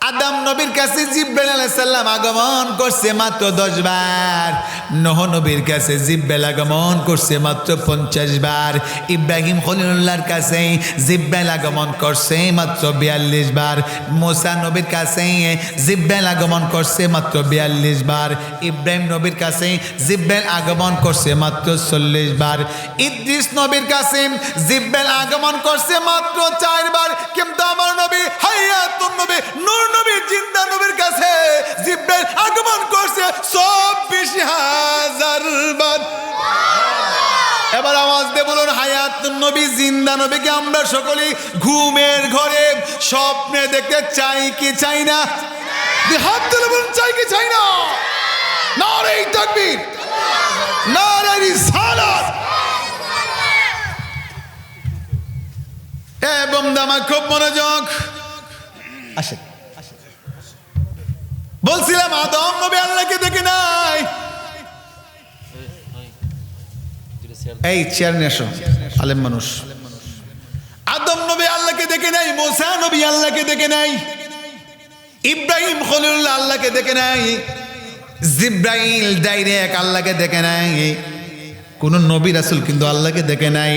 আদম নবীর কাছে জিব্রাইল আলাইহিস সালাম আগমন করছে মাত্র দশ বার। নহ নবীর কাছে জিব্রাইল আগমন করছে মাত্র পঞ্চাশ বার। ইব্রাহিম খলিলুল্লাহর কাছে জিব্রাইল আগমন করছে মাত্র বিয়াল্লিশ বার। মোসা নবীর কাছে জিব্রাইল আগমন করছে মাত্র বিয়াল্লিশ বার। ইব্রাহিম নবীর কাছে জিব্রাইল আগমন করছে মাত্র চল্লিশ বার। ইদ্রিস নবীর কাছে জিব্বেল আগমন করছে মাত্র চারবার কিন্তু আমার নবী হায়াতুন নবী নূর নবী, জিন্দা নবীর কাছে জিব্রাইল আগমন করছে চব্বিশ হাজার বার। এবার আওয়াজ দিয়ে বলুন, হায়াত নবী, জিন্দা নবীকে আমরা সকলেই ঘুমের ঘরে স্বপ্নে দেখতে চাই কি চাই না? হাত তুলে বলুন, চাই কি চাই না? নারে তাকবীর নারে রিসালাত। এবং দামা খুব মনোযোগ। আসে বলছিলাম, আদম নবী আল্লাহকে দেখে নাই। এই চেয়ার নিয়ে আসো আলেম মানুষ। আদম নবী আল্লাহকে দেখে নাই, মোসা নবী আল্লাহকে দেখে নাই, ইব্রাহিম খলিলুল্লাহ আল্লাহকে দেখে নাই, জিব্রাইল ডাইরেক্ট আল্লাহকে দেখে নাই, কোন নবী রাসুল কিন্তু আল্লাহকে দেখে নাই।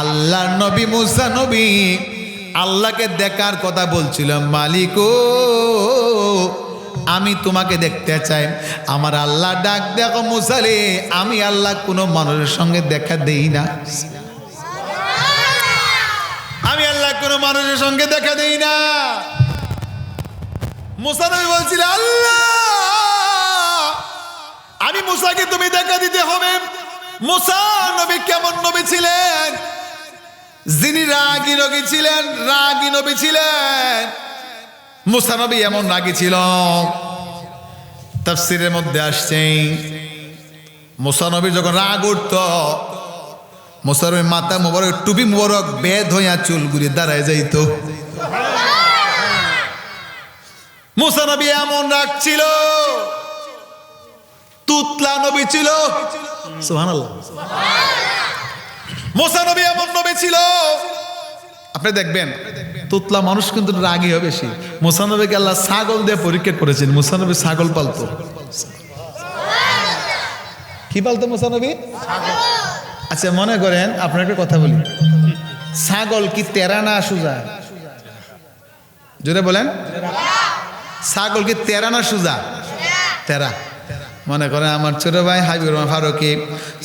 আল্লাহ নবী, মুসা নবী আল্লাহকে দেখার কথা বলছিল, মালিক আমি তোমাকে দেখতে চাই। আমার আল্লাহ ডাক দেখো মুসালে, আমি আল্লাহ কোনো মানুষের সঙ্গে দেখা দেই না। আমি আল্লাহ কোনো মানুষের সঙ্গে দেখা দেই না। মুসা নবী বলছিল, আল্লাহ, আমি মুসাকে তুমি দেখা দিতে হবে। মুসা নবী কেমন নবী ছিলেন? যিনি রাগী নবী ছিলেন, রাগী নবী ছিলেন। মুসা নবী এমন রাগী ছিল। তাফসিরের মধ্যে আসছে মুসা নবী যখন রাগ উঠত মুসা নবীর মাথা মোবারক টুপি মোবারক বেদ হইয়া চুলগুলি দাঁড়ায় যাইত। মুসা নবী এমন রাগ ছিল তুতলা নবী ছিল। সুবহানাল্লাহ। মুসা নবী এমন নবী ছিল আপনি দেখবেন, তুতলা মানুষ কিন্তু রাগী হবে বেশি। মুসানবীকে আল্লাহ ছাগল দিয়ে পরীক্ষা করেছেন, মুসানবী ছাগল পালতো। কি পালতো মুসানবী? আচ্ছা মনে করেন, আপনার একটা কথা বলি। ছাগল কি তেরা না সুজা? জোরে বলেন। ছাগল কি তেরা না সুজা? তেরা। মনে করেন, আমার ছোট ভাই হাবিবুর রহমান ফারুকি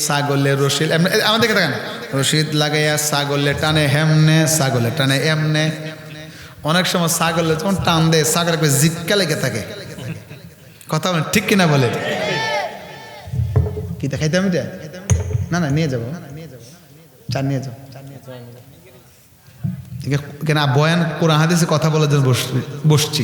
ছাগলের রশিদ এমনি আমাদের দেখেন রশিদ লাগাইয়া ছাগলের টানে হেমনে, ছাগলের টানে এমনে। অনেক সময় ছাগলের যখন টান দেয়, ছাগল জিক্কা লেগে থাকে। কথা ঠিক কিনা বলে কি দেখাইতে আমি না না, নিয়ে যাব। চার নিয়ে যাব। কেন বয়ান কোরআন হাদিসে কথা বলার জন্য বসছি।